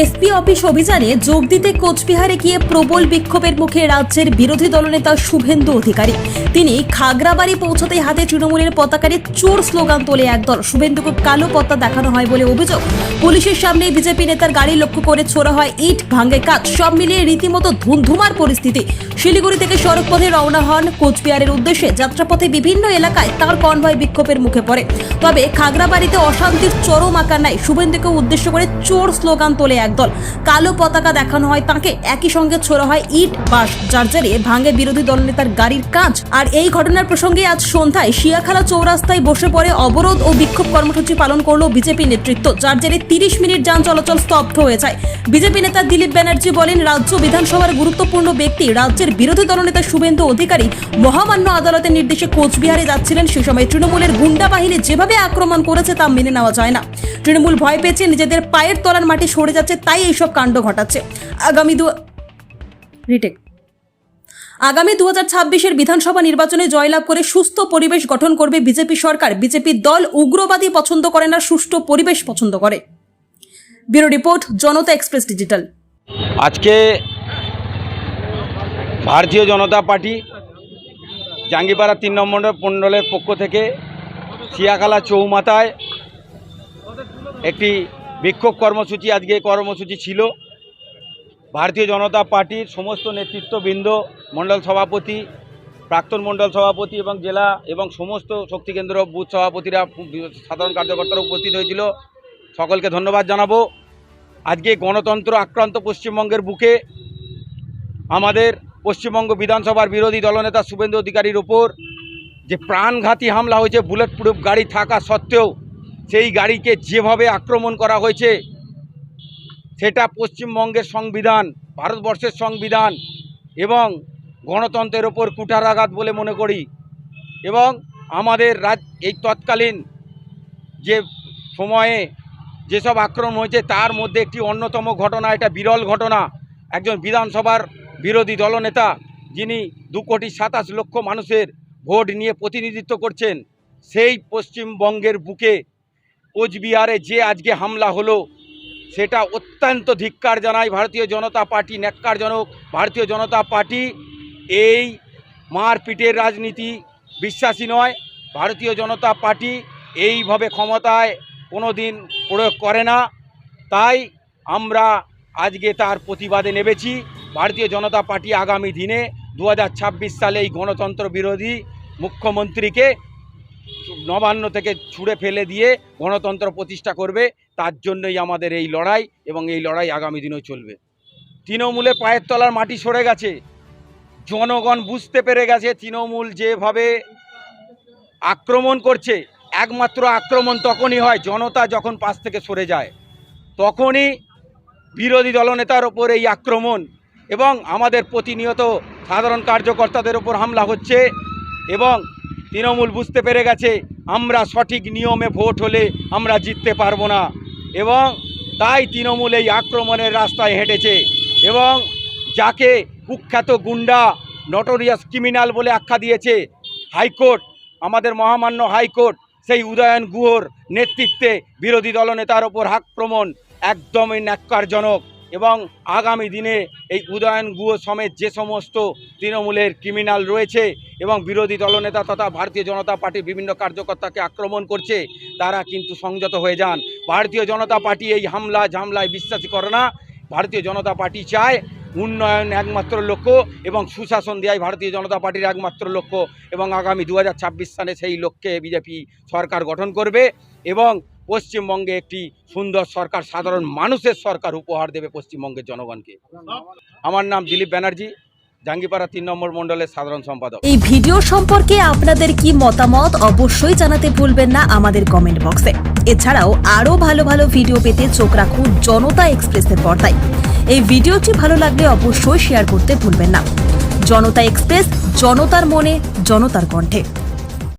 SP office অভিযানে যোগ দিতে কোচবিহারে গিয়ে প্রবল বিক্ষোভের মুখে রাজ্যের বিরোধী দলনেতা শুভেন্দু অধিকারী। তিনি খাগড়াবাড়ি পৌঁছতে হাতে তৃণমূলের পতাকারে চোর স্লোগান তোলে একদল। শুভেন্দুকে কালো পত্তা দেখানো হয় বলে অভিযোগ। পুলিশের সামনে বিজেপি নেতার গাড়ি লক্ষ্য করে ছোড়া হয় ইট ভাঙ্গে কাজ সব মিলিয়ে রীতিমতো ধুমধুমার পরিস্থিতি। শিলিগুড়ি থেকে সড়কপথে রওনা হন কোচবিহারের উদ্দেশ্যে। যাত্রাপথে বিভিন্ন এলাকায় তার কনভয় বিক্ষোভের মুখে পড়ে। তবে খাগড়াবাড়িতে অশান্তির চরম আকার নাই শুভেন্দুকে উদ্দেশ্য করে চোর স্লোগান তোলে একদল। কালো পতাকা দেখানো হয় তাকে। একই সঙ্গে ছোড়া হয় ইট বাস যার জেরে ভাঙে বিরোধী দলনেতার গাড়ির কাজ আর এই ঘটনার প্রসঙ্গে আজ সন্ধ্যায় শিয়াখালা চৌরাস্তায় বসে পড়ে অবরোধ ও বিক্ষোভ কর্মসূচি পালন করল বিজেপি নেতৃত্ব, যার জেরে তিরিশ মিনিট যান চলাচল স্তব্ধ হয়ে যায়। বিজেপি নেতা দিলীপ ব্যানার্জি বলেন, রাজ্য বিধানসভার গুরুত্বপূর্ণ ব্যক্তি, রাজ্যের বিরোধী দলনেতা শুভেন্দু অধিকারী মহামান্য আদালতের নির্দেশে কোচবিহারে যাচ্ছিলেন। সে সময় তৃণমূলের গুন্ডা বাহিনী যেভাবে আক্রমণ করেছে তা মেনে নেওয়া যায় না। তৃণমূল ভয় পেয়েছে, নিজেদের পায়ের তলার মাটি সরে যাচ্ছে, তাই এইসব কাণ্ড ঘটাচ্ছে। আগামী দু রিটেক। আগামী দু হাজার ছাব্বিশের বিধানসভা নির্বাচনে জয়লাভ করে সুস্থ পরিবেশ গঠন করবে বিজেপি সরকার। বিজেপির দল উগ্রবাদী পছন্দ করে না, সুষ্ঠু পরিবেশ পছন্দ করে। Bureau report, Janata express digital. আজকে ভারতীয় জনতা পার্টি জাঙ্গিপাড়া তিন নম্বর মণ্ডলের পক্ষ থেকে শিয়াখালা চৌমাথায় একটি বিক্ষোভ কর্মসূচি, আজকে কর্মসূচি ছিল। ভারতীয় জনতা পার্টির সমস্ত নেতৃত্ববৃন্দ, মণ্ডল সভাপতি, প্রাক্তন মণ্ডল সভাপতি এবং জেলা এবং সমস্ত শক্তিকেন্দ্র বুথ সভাপতিরা, সাধারণ কার্যকর্তারা উপস্থিত হয়েছিল। সকলকে ধন্যবাদ জানাব। আজকে গণতন্ত্র আক্রান্ত পশ্চিমবঙ্গের বুকে আমাদের পশ্চিমবঙ্গ বিধানসভার বিরোধী দলনেতা শুভেন্দু অধিকারীর ওপর যে প্রাণঘাতী হামলা হয়েছে, বুলেট প্রুফ গাড়ি থাকা সত্ত্বেও সেই গাড়িকে যেভাবে আক্রমণ করা হয়েছে সেটা পশ্চিমবঙ্গের সংবিধান, ভারতবর্ষের সংবিধান এবং গণতন্ত্রের ওপর কুঠারাঘাত বলে মনে করি এবং আমাদের রাজ, এই তৎকালীন যে সময়ে যেসব আক্রমণ হয়েছে তার মধ্যে একটি অন্যতম ঘটনা, এটা বিরল ঘটনা। একজন বিধানসভার বিরোধী দলনেতা যিনি দু কোটি সাতাশ লক্ষ মানুষের ভোট নিয়ে প্রতিনিধিত্ব করছেন, সেই পশ্চিমবঙ্গের বুকে কোচবিহারে যে আজকে হামলা হলো সেটা অত্যন্ত ধিক্কার জানায় ভারতীয় জনতা পার্টি, ন্যাক্কারজনক ভারতীয় জনতা পার্টি। এই মারপিটের রাজনীতি বিশ্বাসী নয়, ভারতীয় জনতা পার্টি এইভাবে ক্ষমতায় কোনো দিন প্রয়োগ করে না। তাই আমরা আজকে তার প্রতিবাদে নেমেছি। ভারতীয় জনতা পার্টি আগামী দিনে দু হাজার ছাব্বিশ সালে এই গণতন্ত্র বিরোধী মুখ্যমন্ত্রীকে নবান্ন থেকে ছুঁড়ে ফেলে দিয়ে গণতন্ত্র প্রতিষ্ঠা করবে, তার জন্যই আমাদের এই লড়াই এবং এই লড়াই আগামী দিনেও চলবে। তৃণমূলে পায়ের তলার মাটি সরে গেছে। জনগণ বুঝতে পেরে গেছে তৃণমূল যেভাবে আক্রমণ করছে, একমাত্র আক্রমণ তখনই হয় জনতা যখন পাশ থেকে সরে যায়। তখনই বিরোধী দলনেতার ওপর এই আক্রমণ এবং আমাদের প্রতিনিয়ত সাধারণ কার্যকর্তাদের ওপর হামলা হচ্ছে এবং তৃণমূল বুঝতে পেরে গেছে, আমরা সঠিক নিয়মে ভোট হলে আমরা জিততে পারব না। এবং তাই তৃণমূল এই আক্রমণের রাস্তায় হেঁটেছে। এবং যাকে কুখ্যাত গুন্ডা নটোরিয়াস ক্রিমিনাল বলে আখ্যা দিয়েছে, হাইকোর্ট, আমাদের মহামান্য হাইকোর্ট, সেই উদয়ন গুহর নেতৃত্বে বিরোধী দলনেতার ওপর আক্রমণ একদমই ন্যাক্কারজনক। এবং আগামী দিনে এই উদয়ন গুহ সমেত যে সমস্ত তৃণমূলের ক্রিমিনাল রয়েছে এবং বিরোধী দলনেতা তথা ভারতীয় জনতা পার্টির বিভিন্ন কার্যকর্তাকে আক্রমণ করছে, তারা কিন্তু সংযত হয়ে যান। ভারতীয় জনতা পার্টি এই হামলা ঝামলায় বিশ্বাসী করে না। ভারতীয় জনতা পার্টি চায় উন্নয়ন একমাত্র লক্ষ্য এবং সুশাসন দেওয়াই ভারতীয় জনতা পার্টির একমাত্র লক্ষ্য এবং আগামী দু হাজার ছাব্বিশ সালে সেই লক্ষ্যে বিজেপি সরকার গঠন করবে এবং পশ্চিমবঙ্গে একটি সুন্দর সরকার, সাধারণ মানুষের সরকার উপহার দেবে পশ্চিমবঙ্গের জনগণকে। আমার নাম দিলীপ ব্যানার্জি, জাঙ্গিপাড়া তিন নম্বর মন্ডলের সাধারণ সম্পাদক। এই ভিডিও সম্পর্কে আপনাদের কি মতামত অবশ্যই জানাতে ভুলবেন না আমাদের কমেন্ট বক্সে। এছাড়াও আরও ভালো ভালো ভিডিও পেতে চোখ রাখুন জনতা এক্সপ্রেসের পর্দায়। এই ভিডিওটি ভালো লাগলে অবশ্যই শেয়ার করতে ভুলবেন না। জনতা এক্সপ্রেস, জনতার মনে, জনতার কণ্ঠে।